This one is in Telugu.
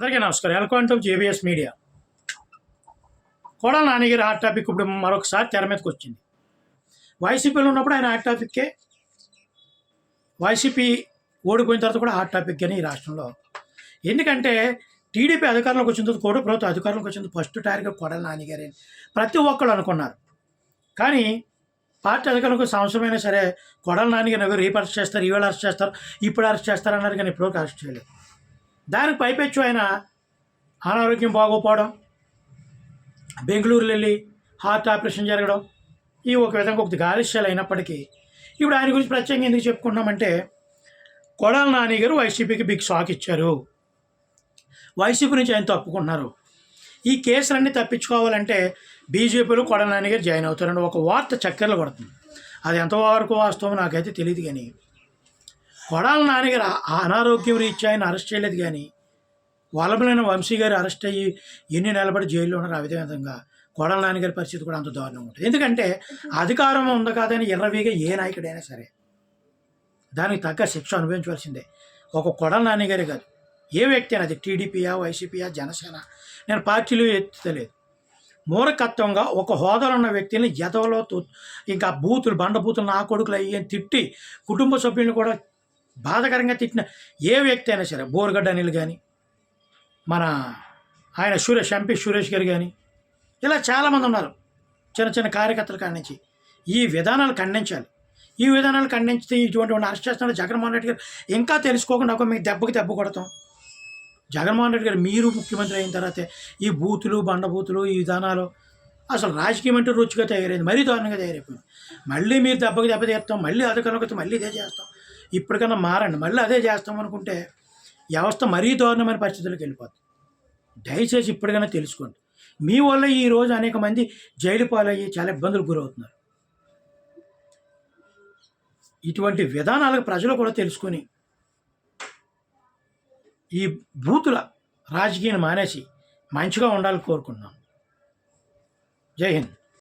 అందరికీ నమస్కారం. Welcome to JBS media. కోడల నాన్నగారి హాట్ టాపిక్ ఇప్పుడు మరొకసారి తెర మీదకి వచ్చింది. వైసీపీలో ఉన్నప్పుడు ఆయన హాట్ టాపిక్కే. వైసీపీ ఓడిపోయిన తర్వాత కూడా హాట్ టాపిక్ అని ఈ రాష్ట్రంలో. ఎందుకంటే టీడీపీ అధికారంలోకి వచ్చిన తర్వాత కూడా ప్రభుత్వం అధికారంలోకి వచ్చిన ఫస్ట్ టార్గెట్ కొడల నాన్నగారి అని ప్రతి ఒక్కళ్ళు అనుకున్నారు. కానీ పార్టీ అధికారులకు సంవత్సరమైనా సరే కొడల నాన్నగారు రేపు అరెస్ట్ చేస్తారు ఈవేళ అరెస్ట్ చేస్తారు ఇప్పుడు అరెస్ట్ చేస్తారు అన్నారు కానీ ఇప్పుడు అరెస్ట్ చేయలేదు. దానికి పైపెచ్చు ఆయన అనారోగ్యం బాగోపోవడం బెంగళూరులో వెళ్ళి హార్ట్ ఆపరేషన్ జరగడం ఈ ఒక విధంగా ఒక గాలిష్యాలు అయినప్పటికీ ఇప్పుడు ఆయన గురించి ప్రత్యేకంగా ఎందుకు చెప్పుకున్నామంటే కొడాల నాని గారు వైసీపీకి బిగ్ షాక్ ఇచ్చారు. వైసీపీ నుంచి ఆయన తప్పుకుంటున్నారు. ఈ కేసులన్నీ తప్పించుకోవాలంటే బీజేపీలో కొడాల నాని గారు జాయిన్ అవుతారని ఒక వార్త చక్కెరలు పడుతుంది అది ఎంతవరకు వాస్తవం నాకైతే తెలియదు కానీ కొడాల నాన్నగారు ఆ అనారోగ్యం రీత్యా ఆయన అరెస్ట్ చేయలేదు కానీ వల్లభలైన వంశీ గారు అరెస్ట్ అయ్యి ఎన్ని నిలబడి జైల్లో ఉన్నారు ఆ విధంగా కొడాల నాన్నగారి పరిస్థితి కూడా అంత దారుణంగా ఉంటుంది. ఎందుకంటే అధికారం ఉంది కాదని ఎర్రవీగా ఏ నాయకుడైనా సరే దానికి తగ్గ శిక్ష అనుభవించవలసిందే. ఒక కొడాల నాన్నగారే కాదు. ఏ వ్యక్తి అయినా అది టీడీపీయా వైసీపీయా జనసేన నేను పార్టీలు ఎత్తలేదు. మూరకత్వంగా ఒక హోదాలో ఉన్న వ్యక్తిని జతవలో తూ ఇంకా బూతులు బండ బూతులు నా కొడుకులు అయ్యి తిట్టి కుటుంబ సభ్యులను కూడా బాధకరంగా తిట్టిన ఏ వ్యక్తి అయినా సరే బోరుగడ్డ అనిల్ కానీ మన ఆయన సురేష్ ఎంపీ సురేష్ గారు కానీ ఇలా చాలామంది ఉన్నారు చిన్న చిన్న కార్యకర్తలు ఖండించి ఈ విధానాలు ఖండించాలి. ఈ విధానాలు ఖండించితే ఇటువంటి అరెస్ట్ చేస్తున్న జగన్మోహన్ రెడ్డి గారు. ఇంకా తెలుసుకోకుండా ఒక మీకు దెబ్బకి దెబ్బ కొడతాం. జగన్మోహన్ రెడ్డి గారు మీరు ముఖ్యమంత్రి అయిన తర్వాత ఈ బూతులు బండబూతులు ఈ విధానాలు అసలు రాజకీయం అంటే రుచిగా తయారైంది మరీ దారుణంగా తయారైపోయింది. మళ్ళీ మీరు దెబ్బకి దెబ్బ తీస్తాం మళ్ళీ అధికారంలోకి వస్తే మళ్ళీ ఇదే చేస్తాం. ఇప్పటికన్నా మారండి మళ్ళీ అదే చేస్తాం అనుకుంటే వ్యవస్థ మరీ దారుణమైన పరిస్థితులకు వెళ్ళిపోతుంది దయచేసి ఇప్పటికైనా తెలుసుకోండి. మీ వల్ల ఈరోజు అనేక మంది జైలు పాలయ్యి చాలా ఇబ్బందులకు గురవుతున్నారు. ఇటువంటి విధానాలకు ప్రజలు కూడా తెలుసుకొని ఈ బూతుల రాజకీయాన్ని మానేసి మంచిగా ఉండాలని కోరుకుంటున్నాను जय हिंद